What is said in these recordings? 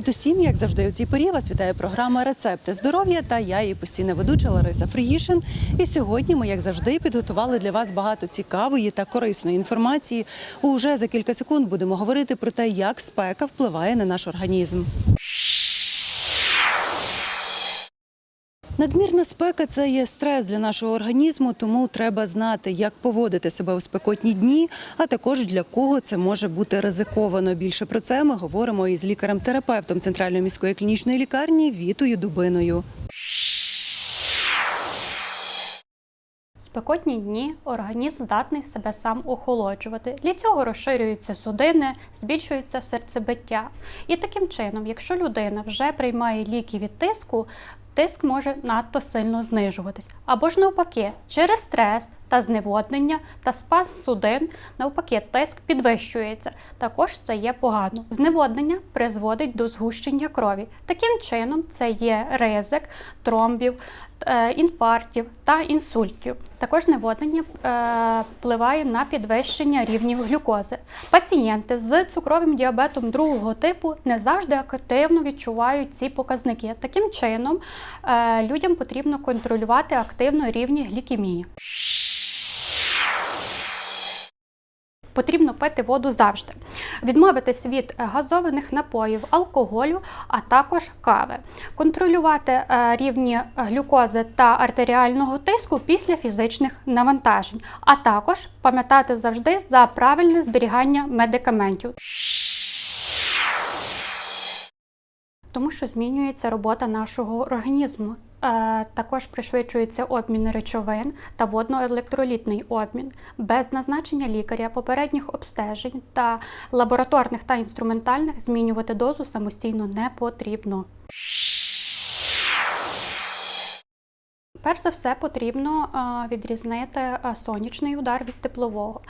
Привіт усім! Як завжди, у цій порі вас вітає програма Рецепти здоров'я та я її постійна ведуча Лариса Фріїшин. І сьогодні ми, як завжди, підготували для вас багато цікавої та корисної інформації. Уже за кілька секунд будемо говорити про те, як спека впливає на наш організм. Надмірна спека це є стрес для нашого організму, тому треба знати, як поводити себе у спекотні дні, а також для кого це може бути ризиковано. Більше про це ми говоримо із лікарем-терапевтом Центральної міської клінічної лікарні Вітою Дубиною. Спекотні дні організм здатний себе сам охолоджувати. Для цього розширюються судини, збільшується серцебиття. І таким чином, якщо людина вже приймає ліки від тиску, тиск може надто сильно знижуватись. Або ж навпаки, через стрес та зневоднення та спас судин, навпаки, тиск підвищується. Також це є погано. Зневоднення призводить до згущення крові. Таким чином, це є ризик тромбів, е, інфарктів та інсультів. Також зневоднення е, впливає на підвищення рівнів глюкози. Пацієнти з цукровим діабетом другого типу не завжди активно відчувають ці показники. Таким чином, е, людям потрібно контролювати активно рівні глікемії. Потрібно пити воду завжди, відмовитись від е, газованих напоїв, алкоголю, а також кави, контролювати е, рівні глюкози та артеріального тиску після фізичних навантажень, а також пам'ятати завжди за правильне зберігання медикаментів. Тому що змінюється робота нашого організму. Е, Також пришвидшується обмін речовин та водно-електролітний обмін. Без назначення лікаря, попередніх обстежень та лабораторних та інструментальних змінювати дозу самостійно не потрібно. Перш за все потрібно е, відрізнити е, сонячний удар від теплового.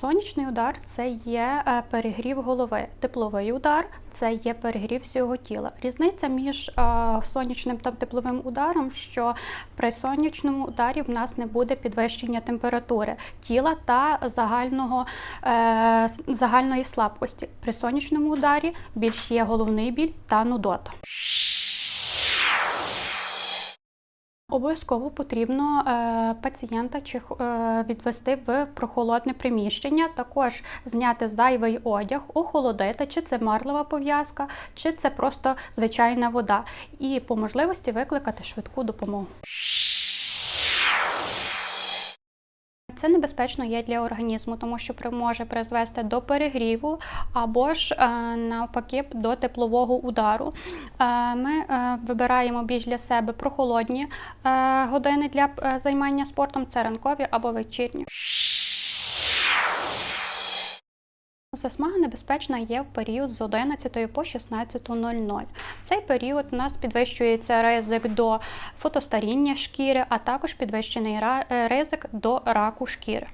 Сонячний удар це є е, перегрів голови. Тепловий удар це є перегрів всього тіла. Різниця між сонячним та тепловим ударом, що при сонячному ударі в нас не буде підвищення температури тіла та загального, загальної слабкості. При сонячному ударі більш є головний біль та нудота. Обов'язково потрібно е, пацієнта чи е, відвести в прохолодне приміщення, також зняти зайвий одяг, охолодити, чи це марлива пов'язка, чи це просто звичайна вода, і по можливості викликати швидку допомогу. Це небезпечно є для організму, тому що може призвести до перегріву або ж е, навпаки до теплового удару. Е, Ми е, вибираємо більш для себе прохолодні години для займання спортом. Це ранкові або вечірні. Засмага небезпечна є в період з 11 по 16.00. В цей період у нас підвищується ризик до фотостаріння шкіри, а також підвищений е, ризик до раку шкіри.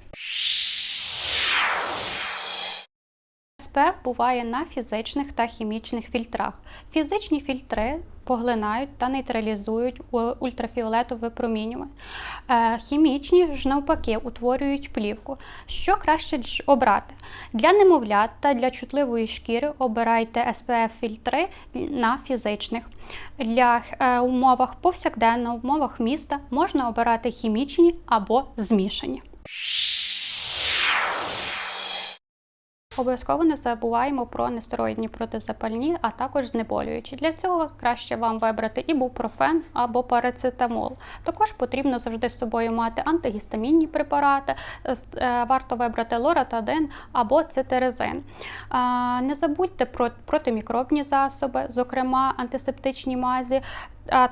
СПФ буває на фізичних та хімічних фільтрах. Фізичні фільтри поглинають та нейтралізують ультрафіолетове випромінювання. Е, Хімічні ж навпаки утворюють плівку. Що краще обрати? Для немовлят та для чутливої шкіри обирайте SPF фільтри на фізичних. Для е, умовах повсякденно, в умовах міста можна обирати хімічні або змішані. Обов'язково не забуваємо про нестероїдні протизапальні, а також знеболюючі. Для цього краще вам вибрати ібупрофен або парацетамол. Також потрібно завжди з собою мати антигістамінні препарати. Е, Варто вибрати лоратадин або цитиризин. А, Не забудьте про протимікробні засоби, зокрема антисептичні мазі.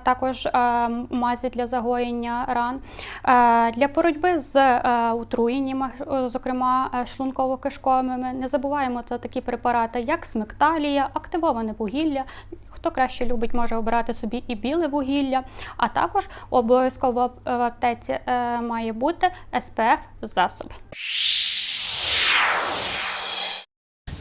Також мазі для загоєння ран для боротьби з отруєннями, е, зокрема шлунково-кишковими. Не забуваємо це такі препарати, як смекталія, активоване вугілля. Хто краще любить, може обирати собі і біле вугілля, а також обов'язково в аптеці е, має бути SPF засоби.